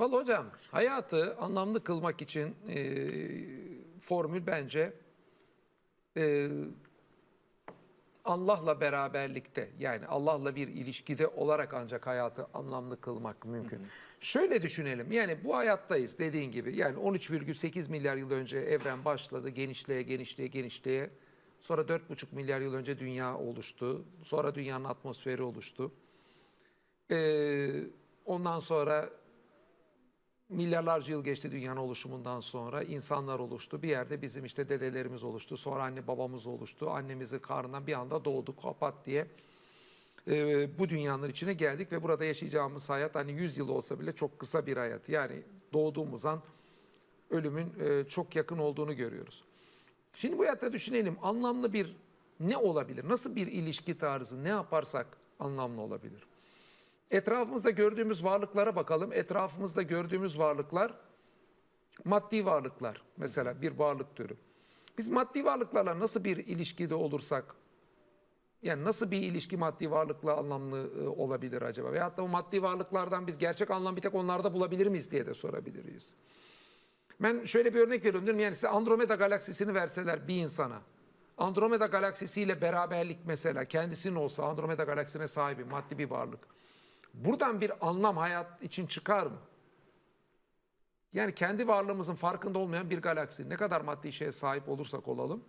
Vallahi hocam hayatı anlamlı kılmak için e, formül bence e, Allah'la beraberlikte yani Allah'la bir ilişkide olarak ancak hayatı anlamlı kılmak mümkün. Şöyle düşünelim yani bu hayattayız dediğin gibi yani 13,8 milyar yıl önce evren başladı genişleye genişleye genişleye sonra 4,5 milyar yıl önce dünya oluştu sonra dünyanın atmosferi oluştu. Ee, ondan sonra milyarlarca yıl geçti dünyanın oluşumundan sonra insanlar oluştu. Bir yerde bizim işte dedelerimiz oluştu. Sonra anne babamız oluştu. Annemizin karnından bir anda doğduk kapat diye. Ee, bu dünyanın içine geldik ve burada yaşayacağımız hayat hani 100 yıl olsa bile çok kısa bir hayat. Yani doğduğumuz an ölümün e, çok yakın olduğunu görüyoruz. Şimdi bu hayatta düşünelim anlamlı bir ne olabilir? Nasıl bir ilişki tarzı ne yaparsak anlamlı olabilir? Etrafımızda gördüğümüz varlıklara bakalım. Etrafımızda gördüğümüz varlıklar maddi varlıklar mesela bir varlık türü. Biz maddi varlıklarla nasıl bir ilişkide olursak yani nasıl bir ilişki maddi varlıkla anlamlı e, olabilir acaba? Veyahut da bu maddi varlıklardan biz gerçek anlam bir tek onlarda bulabilir miyiz diye de sorabiliriz. Ben şöyle bir örnek veriyorum. Diyorum yani size Andromeda galaksisini verseler bir insana. Andromeda galaksisiyle beraberlik mesela kendisinin olsa Andromeda galaksisine sahibi maddi bir varlık. Buradan bir anlam hayat için çıkar mı? Yani kendi varlığımızın farkında olmayan bir galaksi ne kadar maddi şeye sahip olursak olalım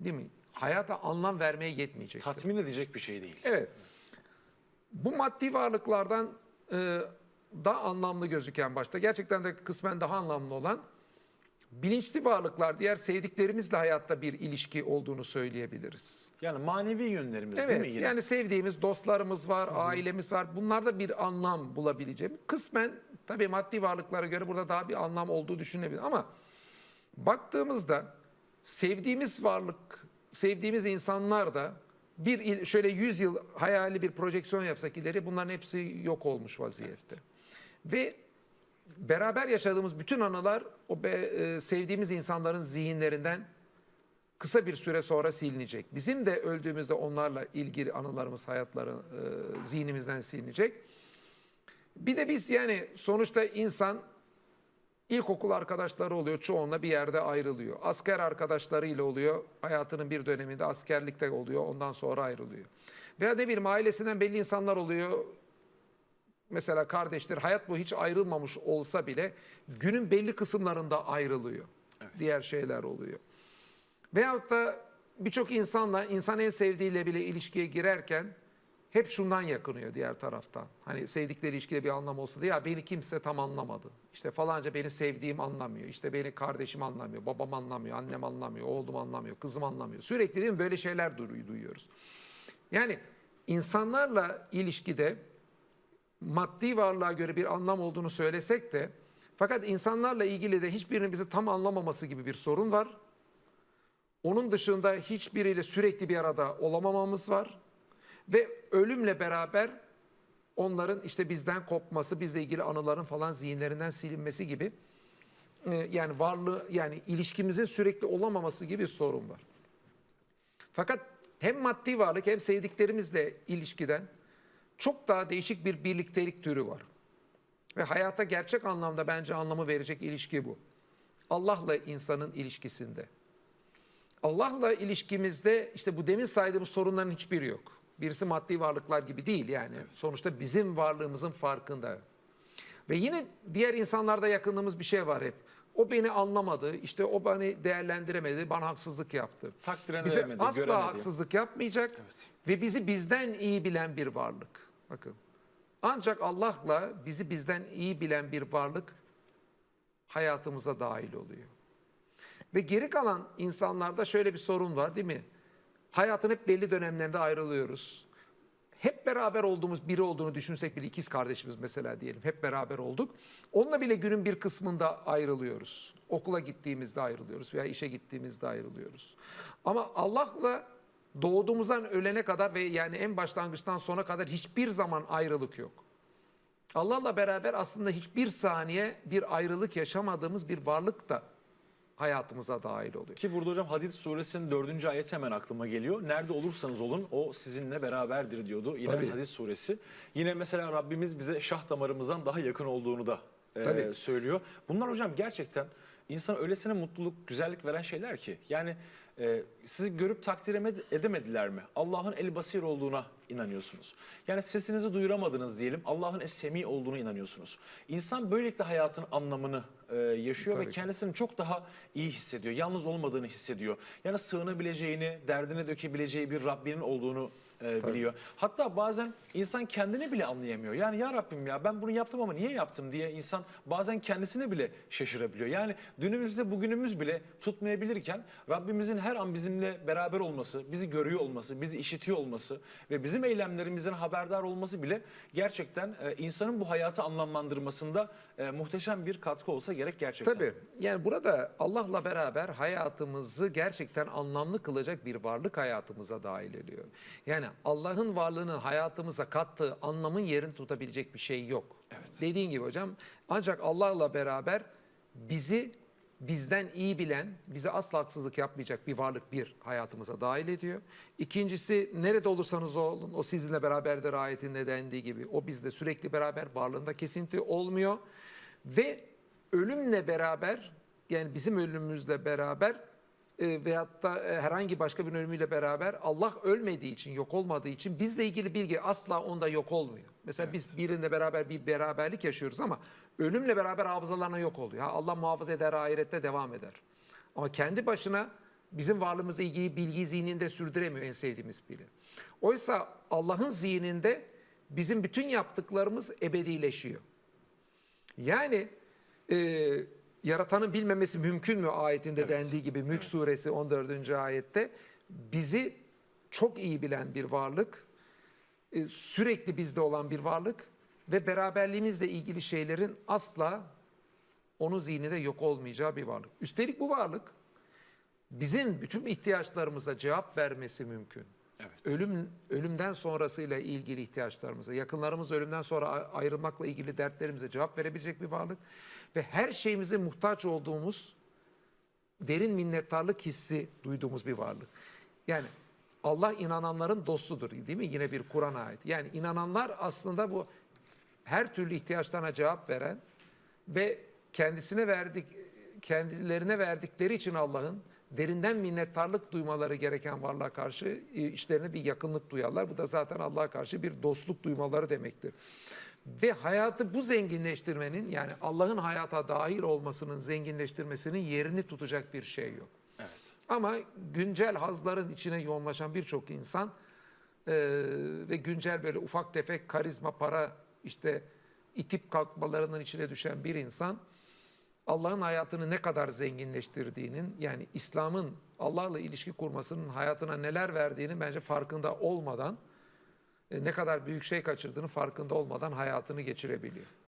değil mi? Hayata anlam vermeye yetmeyecek. Tatmin edecek bir şey değil. Evet. Bu maddi varlıklardan e, daha anlamlı gözüken başta gerçekten de kısmen daha anlamlı olan bilinçli varlıklar diğer sevdiklerimizle hayatta bir ilişki olduğunu söyleyebiliriz. Yani manevi yönlerimiz değil Evet mi yine? yani sevdiğimiz dostlarımız var, ailemiz var. Bunlarda bir anlam bulabileceğim. Kısmen tabii maddi varlıklara göre burada daha bir anlam olduğu düşünebilir ama baktığımızda sevdiğimiz varlık, sevdiğimiz insanlar da bir il- şöyle 100 yıl hayali bir projeksiyon yapsak ileri bunların hepsi yok olmuş vaziyette. Ve beraber yaşadığımız bütün anılar o be, e, sevdiğimiz insanların zihinlerinden kısa bir süre sonra silinecek. Bizim de öldüğümüzde onlarla ilgili anılarımız, hayatları e, zihnimizden silinecek. Bir de biz yani sonuçta insan ilkokul arkadaşları oluyor, çoğunla bir yerde ayrılıyor. Asker arkadaşlarıyla oluyor, hayatının bir döneminde askerlikte oluyor, ondan sonra ayrılıyor. Veya ne bileyim ailesinden belli insanlar oluyor, mesela kardeşler hayat boyu hiç ayrılmamış olsa bile günün belli kısımlarında ayrılıyor. Diğer şeyler oluyor. Veyahut da birçok insanla insan en sevdiğiyle bile ilişkiye girerken hep şundan yakınıyor diğer taraftan. Hani sevdikleri ilişkide bir anlam olsa da ya beni kimse tam anlamadı. İşte falanca beni sevdiğim anlamıyor. İşte beni kardeşim anlamıyor, babam anlamıyor, annem anlamıyor, oğlum anlamıyor, kızım anlamıyor. Sürekli değil mi böyle şeyler duy- duyuyoruz. Yani insanlarla ilişkide maddi varlığa göre bir anlam olduğunu söylesek de fakat insanlarla ilgili de hiçbirinin bizi tam anlamaması gibi bir sorun var. Onun dışında hiçbiriyle sürekli bir arada olamamamız var. Ve ölümle beraber onların işte bizden kopması, bizle ilgili anıların falan zihinlerinden silinmesi gibi e, yani varlığı yani ilişkimizin sürekli olamaması gibi bir sorun var. Fakat hem maddi varlık hem sevdiklerimizle ilişkiden çok daha değişik bir birliktelik türü var. Ve hayata gerçek anlamda bence anlamı verecek ilişki bu. Allah'la insanın ilişkisinde. Allah'la ilişkimizde işte bu demin saydığımız sorunların hiçbiri yok. Birisi maddi varlıklar gibi değil yani. Sonuçta bizim varlığımızın farkında. Ve yine diğer insanlarda yakınlığımız bir şey var hep. O beni anlamadı, işte o beni değerlendiremedi, bana haksızlık yaptı. Takdir Bize edemedi, asla göremedi. haksızlık yapmayacak Evet. ve bizi bizden iyi bilen bir varlık. Bakın. Ancak Allah'la bizi bizden iyi bilen bir varlık hayatımıza dahil oluyor. Ve geri kalan insanlarda şöyle bir sorun var değil mi? Hayatın hep belli dönemlerinde ayrılıyoruz. Hep beraber olduğumuz biri olduğunu düşünsek bile ikiz kardeşimiz mesela diyelim hep beraber olduk. Onunla bile günün bir kısmında ayrılıyoruz. Okula gittiğimizde ayrılıyoruz veya işe gittiğimizde ayrılıyoruz. Ama Allah'la doğduğumuzdan ölene kadar ve yani en başlangıçtan sona kadar hiçbir zaman ayrılık yok. Allah'la beraber aslında hiçbir saniye bir ayrılık yaşamadığımız bir varlık da hayatımıza dahil oluyor. Ki burada hocam Hadid suresinin dördüncü ayet hemen aklıma geliyor. Nerede olursanız olun o sizinle beraberdir diyordu. Yine Tabii. Hadid suresi. Yine mesela Rabbimiz bize şah damarımızdan daha yakın olduğunu da e, söylüyor. Bunlar hocam gerçekten insana öylesine mutluluk, güzellik veren şeyler ki. Yani e, sizi görüp takdir eme- edemediler mi? Allah'ın el basir olduğuna inanıyorsunuz. Yani sesinizi duyuramadınız diyelim. Allah'ın es semi olduğunu inanıyorsunuz. İnsan böylelikle hayatın anlamını e, yaşıyor Tabii ve ki. kendisini çok daha iyi hissediyor. Yalnız olmadığını hissediyor. Yani sığınabileceğini, derdine dökebileceği bir Rabbinin olduğunu e, biliyor. Hatta bazen insan kendini bile anlayamıyor. Yani ya Rabbim ya ben bunu yaptım ama niye yaptım diye insan bazen kendisine bile şaşırabiliyor. Yani dünümüzde bugünümüz bile tutmayabilirken Rabbimizin her an bizimle beraber olması, bizi görüyor olması, bizi işitiyor olması ve bizim eylemlerimizden haberdar olması bile gerçekten e, insanın bu hayatı anlamlandırmasında e, muhteşem bir katkı olsa gerek gerçekten. Tabii. Yani burada Allah'la beraber hayatımızı gerçekten anlamlı kılacak bir varlık hayatımıza dahil ediyor. Yani Allah'ın varlığını hayatımıza kattığı anlamın yerini tutabilecek bir şey yok. Dediğin gibi hocam ancak Allah'la beraber bizi bizden iyi bilen, bize asla haksızlık yapmayacak bir varlık bir hayatımıza dahil ediyor. İkincisi nerede olursanız olun o sizinle beraberdir ayetinde dendiği gibi. O bizde sürekli beraber varlığında kesinti olmuyor. Ve ölümle beraber yani bizim ölümümüzle beraber e, veyahut da e, herhangi başka bir ölümüyle beraber Allah ölmediği için, yok olmadığı için bizle ilgili bilgi asla onda yok olmuyor. Mesela biz birinde beraber bir beraberlik yaşıyoruz ama ölümle beraber hafızalarına yok oluyor. Ha, Allah muhafaza eder, ahirette devam eder. Ama kendi başına bizim varlığımızla ilgili bilgiyi zihninde sürdüremiyor en sevdiğimiz biri. Oysa Allah'ın zihninde bizim bütün yaptıklarımız ebedileşiyor. Yani e, yaratanın bilmemesi mümkün mü ayetinde Evet. dendiği gibi Mülk suresi 14. ayette bizi çok iyi bilen bir varlık, e, sürekli bizde olan bir varlık ve beraberliğimizle ilgili şeylerin asla onun zihninde yok olmayacağı bir varlık. Üstelik bu varlık bizim bütün ihtiyaçlarımıza cevap vermesi mümkün. Evet. Ölüm ölümden sonrasıyla ilgili ihtiyaçlarımıza, yakınlarımız ölümden sonra ayrılmakla ilgili dertlerimize cevap verebilecek bir varlık ve her şeyimize muhtaç olduğumuz derin minnettarlık hissi duyduğumuz bir varlık. Yani Allah inananların dostudur değil mi? Yine bir Kur'an ayeti. Yani inananlar aslında bu her türlü ihtiyaçlarına cevap veren ve kendisine verdik kendilerine verdikleri için Allah'ın derinden minnettarlık duymaları gereken varlığa karşı e, işlerine bir yakınlık duyarlar. Bu da zaten Allah'a karşı bir dostluk duymaları demektir. Ve hayatı bu zenginleştirmenin yani Allah'ın hayata dahil olmasının zenginleştirmesinin yerini tutacak bir şey yok. Evet. Ama güncel hazların içine yoğunlaşan birçok insan e, ve güncel böyle ufak tefek karizma, para işte itip kalkmalarının içine düşen bir insan Allah'ın hayatını ne kadar zenginleştirdiğinin yani İslam'ın Allah'la ilişki kurmasının hayatına neler verdiğinin bence farkında olmadan e, ne kadar büyük şey kaçırdığını farkında olmadan hayatını geçirebiliyor.